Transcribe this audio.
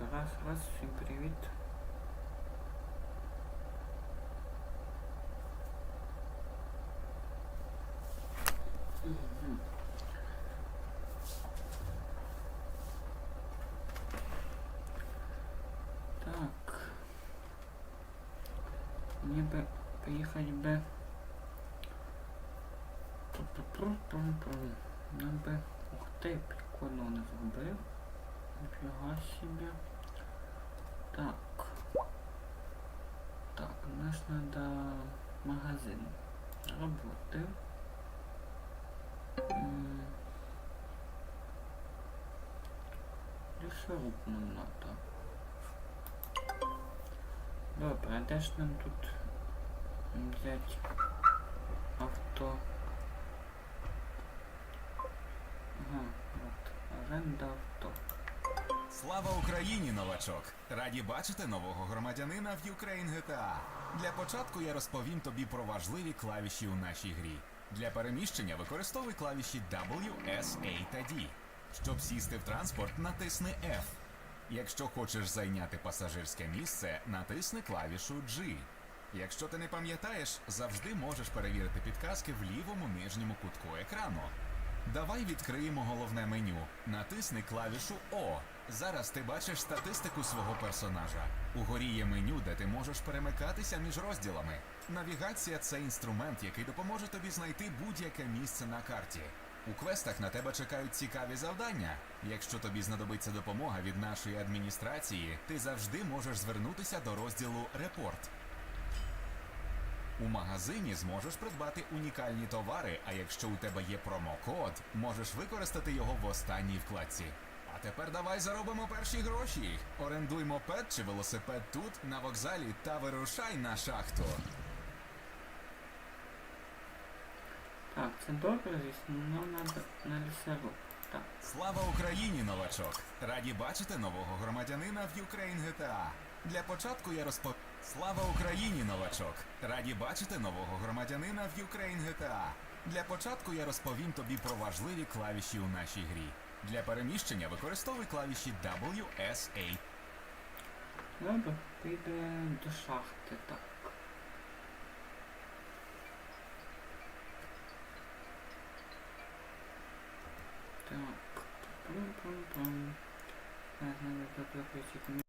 Раз, раз, всім привіт. Так. Би поїхати би. Пу-пу-пу-пу-пу. Нам би. Ух ти, прикольно не зробив. Нифига себе. Так. Так, нам ж надо магазин. Работы. Лесоруб нам надо. Добре, а де ж нам тут взять авто? Ага, от, оренда авто. Слава Україні, новачок! Раді бачити нового громадянина в Ukraine GTA. Для початку я розповім тобі про важливі клавіші у нашій грі. Для переміщення використовуй клавіші W, S, A та D. Щоб сісти в транспорт, натисни F. Якщо хочеш зайняти пасажирське місце, натисни клавішу G. Якщо ти не пам'ятаєш, завжди можеш перевірити підказки в лівому нижньому кутку екрану. Давай відкриємо головне меню. Натисни клавішу О. Зараз ти бачиш статистику свого персонажа. Угорі є меню, де ти можеш перемикатися між розділами. Навігація це інструмент, який допоможе тобі знайти будь-яке місце на карті. У квестах на тебе чекають цікаві завдання. Якщо тобі знадобиться допомога від нашої адміністрації, ти завжди можеш звернутися до розділу Репорт. У магазині зможеш придбати унікальні товари, а якщо у тебе є промокод, можеш використати його в останній вкладці. А тепер давай заробимо перші гроші. Орендуй мопед чи велосипед тут, на вокзалі, та вирушай на шахту. Так, це добре, звісно, нам надо на лісоруб. Так. Слава Україні, новачок! Раді бачити нового громадянина в Ukraine GTA. Для початку я розпо... Слава Україні, новачок! Раді бачити нового громадянина в Ukraine GTA. Для початку я розповім тобі про важливі клавіші у нашій грі. Для переміщення використовуй клавіші W, S, A. Добре, піде до шахти, так. Так. Пум-пум-пум. Надо заплатити